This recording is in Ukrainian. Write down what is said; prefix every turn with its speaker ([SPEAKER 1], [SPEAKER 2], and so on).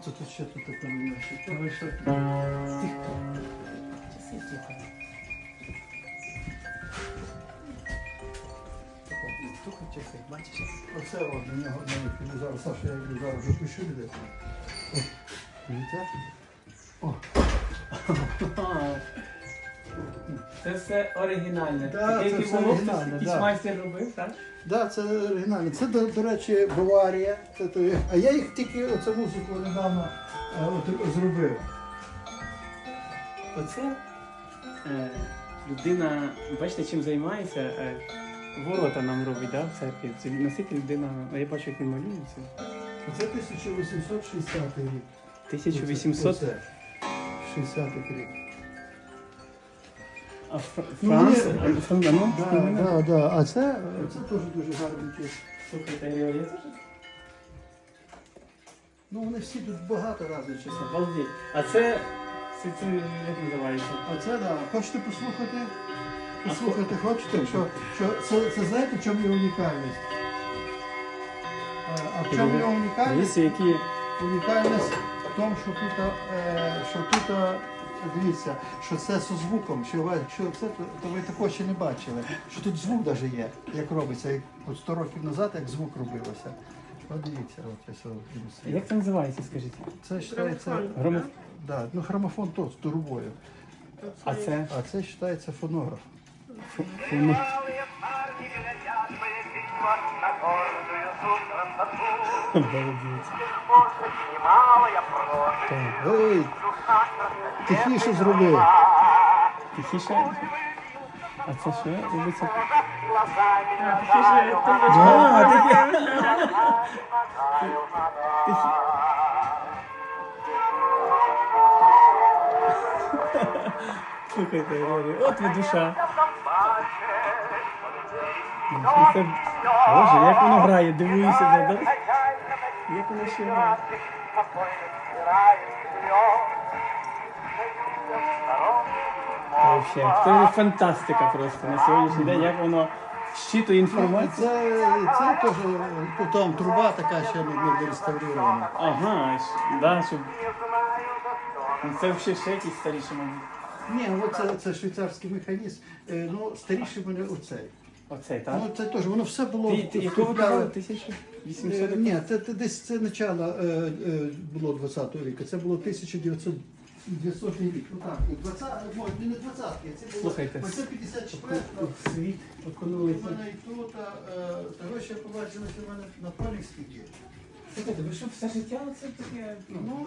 [SPEAKER 1] Оце тут ще тут таке м'ясо. Та ви що?
[SPEAKER 2] Часи слухай. Слухай часи, бачиш?
[SPEAKER 1] Оце от до нього навіть зараз, Саша, я його зараз пишу де. О, Видите? О,
[SPEAKER 2] Це все оригінальне.
[SPEAKER 1] Да,
[SPEAKER 2] Таке,
[SPEAKER 1] це все
[SPEAKER 2] було,
[SPEAKER 1] оригінальне,
[SPEAKER 2] хтось- якийсь
[SPEAKER 1] да.
[SPEAKER 2] майстер робив, так?
[SPEAKER 1] Да, це оригінально. Це, до, до речі, Баварія. Це, то, є- а я їх тільки оцю музику недавно е, от, зробив.
[SPEAKER 2] Оце е, людина, бачите, чим займається. Е, ворота нам робить, да, в церкві. Це наскільки людина, а я бачу, як він малюється.
[SPEAKER 1] Це 1860 рік.
[SPEAKER 2] 1800.
[SPEAKER 1] Оце. 60 рік.
[SPEAKER 2] А Фр-
[SPEAKER 1] Ну,
[SPEAKER 2] Франц,
[SPEAKER 1] вони-
[SPEAKER 2] Фран- ну,
[SPEAKER 1] Да,
[SPEAKER 2] ну,
[SPEAKER 1] да, да. А це, це теж дуже гарненькі.
[SPEAKER 2] Слухайте, я теж
[SPEAKER 1] Ну вони всі тут багато разів чесно.
[SPEAKER 2] обалдеть. А це, це, це як називається?
[SPEAKER 1] А це да. Хочете послухати? Послухати хочете, що, що це, це знаєте, в чому є унікальність? Е, А в чому є унікальність?
[SPEAKER 2] Дивіться, які
[SPEAKER 1] Унікальність в тому, що тут, е, що тут е, дивіться, що це зі звуком. Що ви, якщо це, то, то ви такого ще не бачили. Що тут звук навіть є, як робиться, як от 100 років назад, як звук робилося. От дивіться, от я сьогодні.
[SPEAKER 2] Як це називається, скажіть?
[SPEAKER 1] Це вважається
[SPEAKER 2] Громо...
[SPEAKER 1] да, ну, грамофон то з трубою,
[SPEAKER 2] А це
[SPEAKER 1] а це вважається фонограф.
[SPEAKER 2] воно.
[SPEAKER 1] Ой, тихіше зробив.
[SPEAKER 2] Тихіше. А це що робиться? А, таке. Слухайте, Рорі, от ви душа. Боже, як воно грає, дивуюся? Як ще грає. Вообще, це фантастика просто на сьогоднішній день, як воно щитує інформацію.
[SPEAKER 1] Це, це теж ну, там труба така ще не, не реставрована.
[SPEAKER 2] Ага, щ- да, щоб... Ну, Це взагалі ще якісь старіші, мабуть.
[SPEAKER 1] Ні, оце це швейцарський механізм. Е, Ну, старіший мене оцей.
[SPEAKER 2] Оцей, так?
[SPEAKER 1] Ну, це теж, воно все було.
[SPEAKER 2] Ти, ти якого
[SPEAKER 1] вкріпляли.
[SPEAKER 2] казав?
[SPEAKER 1] Е, Ні, це, це десь це начало е, е, було 20-го віку. Це було 1900 900 рік. Ну так, і 20, ну, не 20, це було.
[SPEAKER 2] Слухайте,
[SPEAKER 1] Оце 54
[SPEAKER 2] Світ
[SPEAKER 1] У
[SPEAKER 2] окунулися.
[SPEAKER 1] мене і тут, е, того ще побачили, що в мене на полі скільки.
[SPEAKER 2] Слухайте, ви що все життя оце таке?
[SPEAKER 1] Ну,